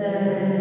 uh,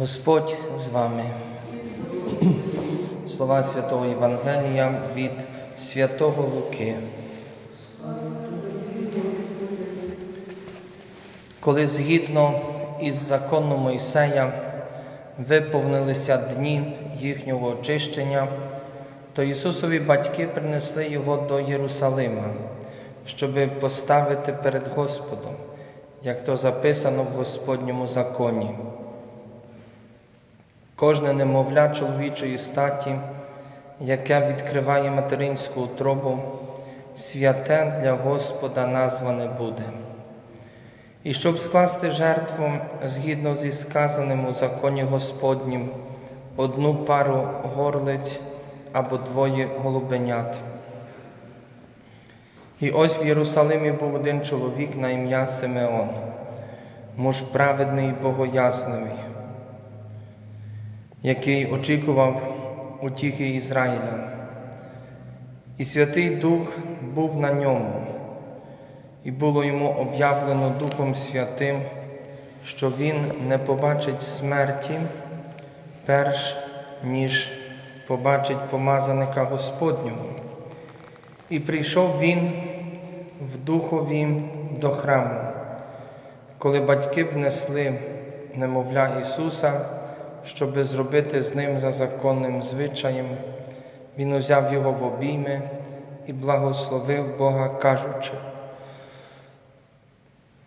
Господь з вами. Слова Святого Євангелія від Святого Луки. Коли згідно із законом Мойсея виповнилися дні їхнього очищення, то Ісусові батьки принесли його до Єрусалима, щоби поставити перед Господом, як то записано в Господньому законі. Кожне немовля чоловічої статі, яке відкриває материнську утробу, святе для Господа назване буде. І щоб скласти жертву згідно зі сказаним у законі Господнім, одну пару горлиць або двоє голубенят. І ось в Єрусалимі був один чоловік на ім'я Симеон, муж праведний і богоясний, який очікував утіхи Ізраїля. І Святий Дух був на ньому, і було йому об'явлено Духом Святим, що він не побачить смерті, перш ніж побачить помазаника Господнього. І прийшов він в духові до храму, коли батьки внесли немовля Ісуса, щоби зробити з ним за законним звичаєм, він узяв його в обійми і благословив Бога, кажучи,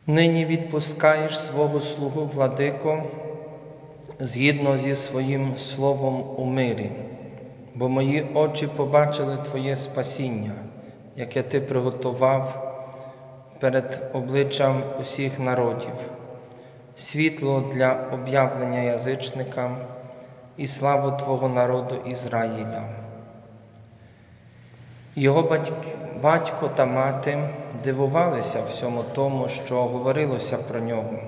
нині відпускаєш свого слугу владико згідно зі своїм словом у мирі, бо мої очі побачили Твоє спасіння, яке Ти приготував перед обличчям усіх народів, світло для об'явлення язичникам і славу Твого народу Ізраїля. Його батько та мати дивувалися всьому тому, що говорилося про нього.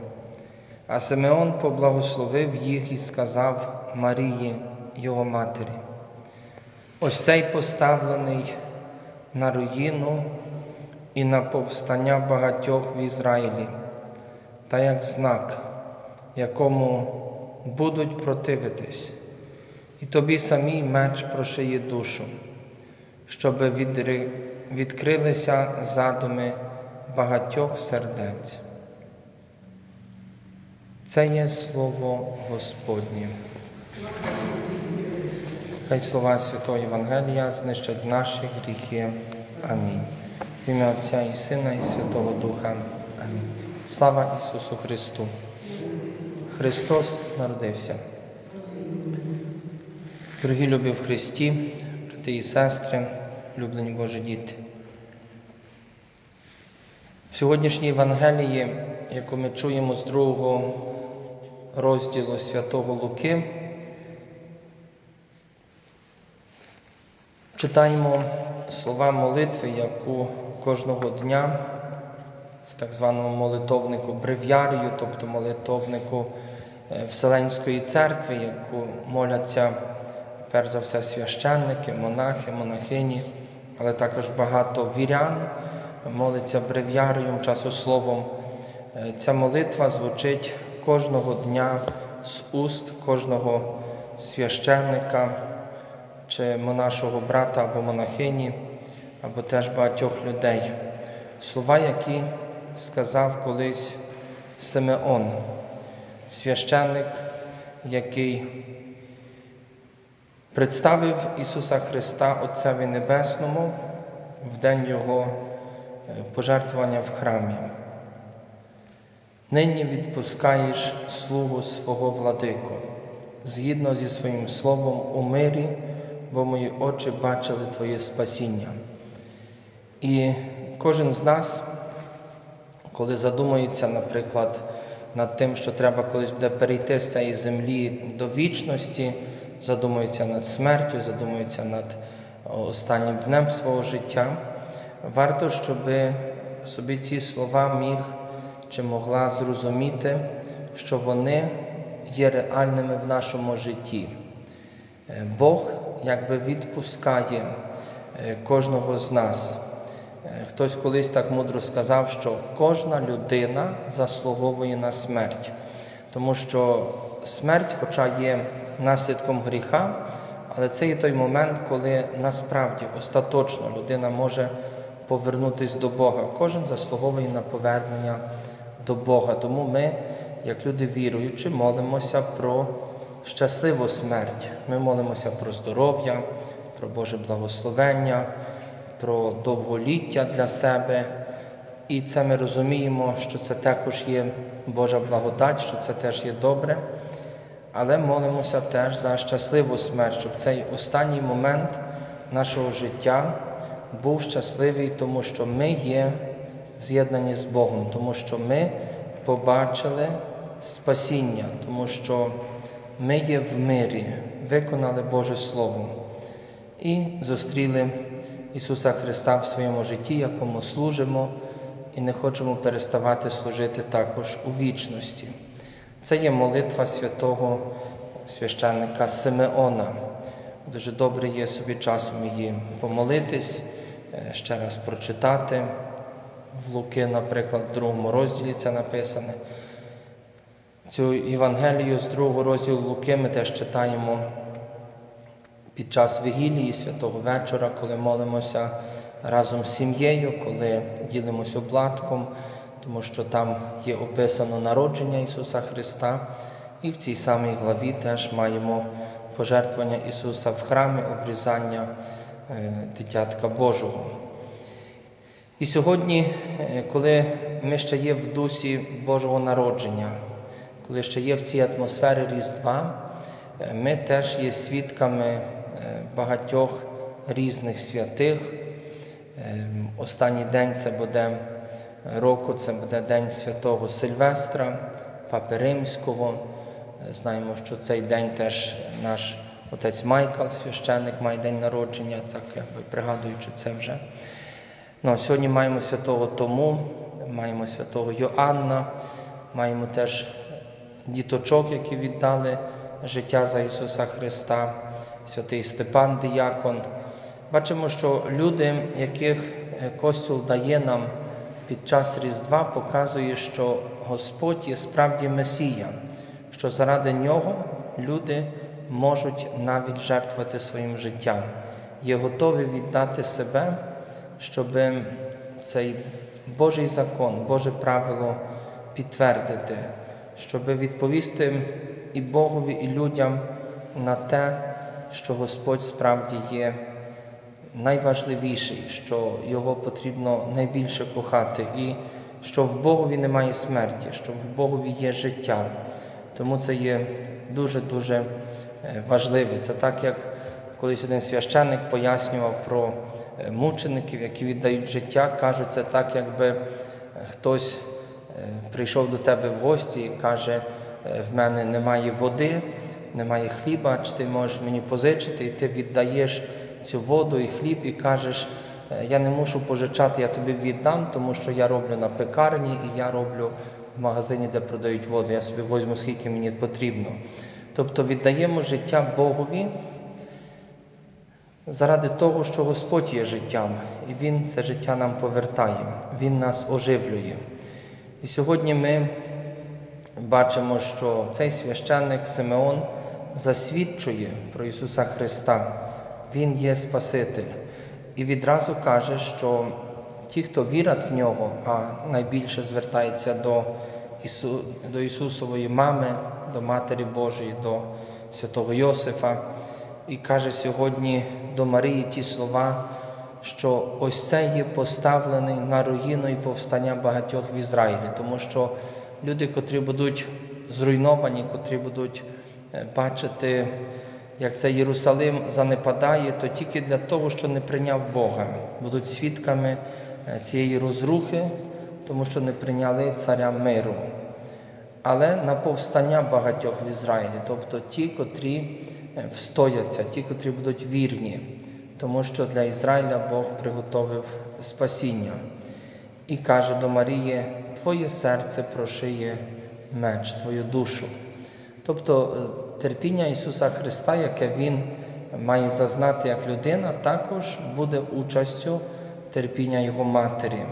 А Симеон поблагословив їх і сказав Марії, його матері. Ось цей поставлений на руїну і на повстання багатьох в Ізраїлі, та як знак, якому будуть противитись, і тобі самій меч прошиє душу, щоб відкрилися задуми багатьох сердець. Це є слово Господнє. Хай слова Святого Євангелія знищать наші гріхи. Амінь. В ім'я Отця і Сина, і Святого Духа. Амінь. Слава Ісусу Христу! Христос народився. Дорогі любі в Христі, брати і сестри, люблені Божі діти. В сьогоднішній Євангелії, яку ми чуємо з другого розділу Святого Луки, читаємо слова молитви, яку кожного дня в так званому молитовнику брев'ярію, тобто молитовнику е, Вселенської церкви, яку моляться перш за все священники, монахи, монахині, але також багато вірян молиться брев'ярієм, часословом. Е, Ця молитва звучить кожного дня з уст кожного священника чи монашого брата або монахині, або теж багатьох людей. Слова, які сказав колись Симеон, священник, який представив Ісуса Христа Отцеві Небесному, в день Його е, пожертвування в храмі. Нині відпускаєш слугу свого владико, згідно зі своїм словом у мирі, бо мої очі бачили Твоє спасіння. І кожен з нас, коли задумується, наприклад, над тим, що треба колись буде перейти з цієї землі до вічності, задумується над смертю, задумується над останнім днем свого життя, варто, щоб собі ці слова міг чи могла зрозуміти, що вони є реальними в нашому житті. Е, Бог якби відпускає е, кожного з нас. Е, Хтось колись так мудро сказав, що кожна людина заслуговує на смерть, тому що смерть, хоча є наслідком гріха, але це є той момент, коли насправді остаточно людина може повернутися до Бога. Кожен заслуговує на повернення до Бога. Тому ми, як люди віруючі, молимося про щасливу смерть. Ми молимося про здоров'я, про Боже благословення, про довголіття для себе. І це ми розуміємо, що це також є Божа благодать, що це теж є добре. Але молимося теж за щасливу смерть, щоб цей останній момент нашого життя був щасливий, тому що ми є з'єднані з Богом, тому що ми побачили спасіння, тому що ми є в мирі, виконали Боже Слово і зустріли Ісуса Христа в своєму житті, якому служимо, і не хочемо переставати служити також у вічності. Це є молитва святого священника Симеона. Дуже добре є собі часом її помолитись, е, ще раз прочитати. В Луки, наприклад, в другому розділі це написане. Цю Євангелію з другого розділу Луки ми теж читаємо під час вигілії святого вечора, коли молимося разом з сім'єю, коли ділимося обладком, тому що там є описано народження Ісуса Христа, і в цій самій главі теж маємо пожертвування Ісуса в храмі, обрізання е, дитятка Божого. І сьогодні, е, коли ми ще є в дусі Божого народження, коли ще є в цій атмосфері Різдва, е, ми теж є свідками багатьох різних святих. Е, Останній день це буде року, це буде День святого Сильвестра, Папи Римського. Знаємо, що цей день теж наш отець Майкл, священник, має день народження, так якби пригадуючи це вже. Ну, сьогодні маємо святого Тому, маємо святого Йоанна, маємо теж діточок, які віддали життя за Ісуса Христа, святий Степан Діякон. Бачимо, що люди, яких е, Костюл дає нам під час Різдва, показує, що Господь є справді Месія, що заради нього люди можуть навіть жертвувати своїм життям, є готові віддати себе щоб цей Божий закон, Боже правило підтвердити, щоб відповісти і Богові, і людям на те, що Господь справді є найважливіший, що Його потрібно найбільше кохати, і що в Богові немає смерті, що в Богові є життя. Тому це є дуже-дуже е, важливе. Це так, як колись один священник пояснював про е, мучеників, які віддають життя, кажуть, це так, якби е, хтось прийшов до тебе в гості і каже, в мене немає води, немає хліба, чи ти можеш мені позичити, і ти віддаєш цю воду і хліб і кажеш, «Е, я не мушу пожичати, я тобі віддам, тому що я роблю на пекарні і я роблю в магазині, де продають воду. Я собі возьму, скільки мені потрібно. Тобто віддаємо життя Богові заради того, що Господь є життям, і Він це життя нам повертає, Він нас оживлює. І сьогодні ми бачимо, що цей священник Симеон засвідчує про Ісуса Христа. Він є Спаситель. І відразу каже, що ті, хто вірять в нього, а найбільше звертається до, Ісу, до Ісусової мами, до Матері Божої, до святого Йосифа, і каже сьогодні до Марії ті слова, що ось це є поставлений на руїну і повстання багатьох в Ізраїлі, тому що люди, котрі будуть зруйновані, котрі будуть бачити, як це Єрусалим занепадає, то тільки для того, що не прийняв Бога, будуть свідками е, цієї розрухи, тому що не прийняли царя миру. Але на повстання багатьох в Ізраїлі, тобто ті, котрі е, встояться, ті, котрі будуть вірні, тому що для Ізраїля Бог приготовив спасіння. І каже до Марії: Твоє серце прошиє меч, твою душу. Тобто е, терпіння Ісуса Христа, яке Він має зазнати як людина, також буде участю терпіння Його матері,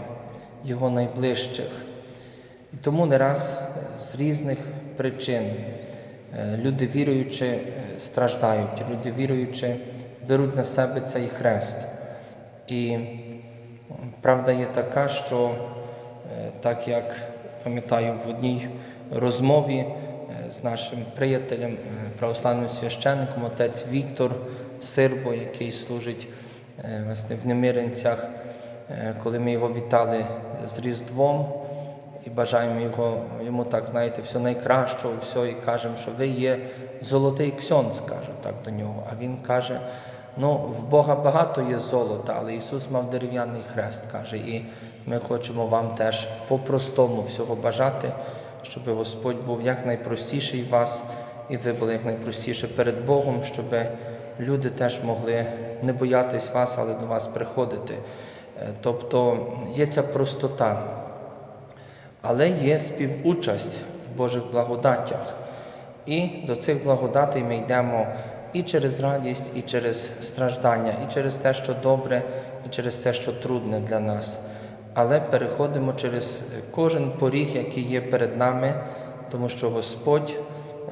Його найближчих. І тому не раз з різних причин е, люди віруючи е, страждають, люди віруючи беруть на себе цей хрест. І правда є така, що е, так як пам'ятаю в одній розмові з нашим приятелем, е, православним священником, отець Віктор Сирбо, який служить е, власне, в Немиринцях, е, коли ми його вітали з Різдвом. І бажаємо його, йому так, знаєте, все найкращого, все, і кажемо, що ви є золотий ксьон, скажу так до нього. А він каже: ну, в Бога багато є золота, але Ісус мав дерев'яний хрест, каже, і ми хочемо вам теж по-простому всього бажати, щоб Господь був якнайпростіший в вас, і ви були якнайпростіше перед Богом, щоб люди теж могли не боятись вас, але до вас приходити. Е, Тобто є ця простота, але є співучасть в Божих благодаттях. І до цих благодатей ми йдемо і через радість, і через страждання, і через те, що добре, і через те, що трудне для нас. Але переходимо через кожен поріг, який є перед нами, тому що Господь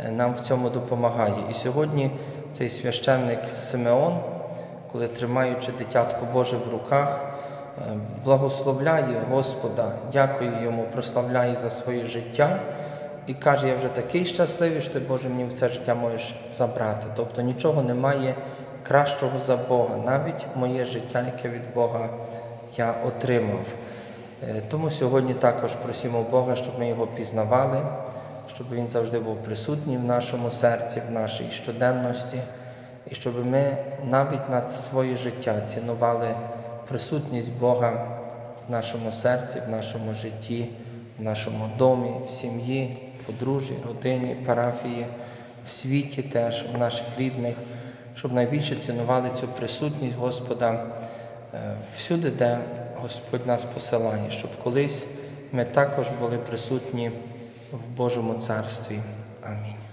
е, нам в цьому допомагає. І сьогодні цей священник Симеон, коли тримаючи дитятко Боже в руках, е, благословляє Господа, дякує йому, прославляє за своє життя і каже: Я вже такий щасливий, що ти Боже мені в це життя можеш забрати. Тобто нічого немає кращого за Бога, навіть моє життя, яке від Бога я отримав. Е, Тому сьогодні також просимо Бога, щоб ми його пізнавали, щоб Він завжди був присутній в нашому серці, в нашій щоденності, і щоб ми навіть над своє життя цінували присутність Бога в нашому серці, в нашому житті, в нашому домі, в сім'ї, подружжі, родині, парафії, в світі теж, в наших рідних, щоб найбільше цінували цю присутність Господа всюди, де Господь нас посилає, щоб колись ми також були присутні в Божому Царстві. Амінь.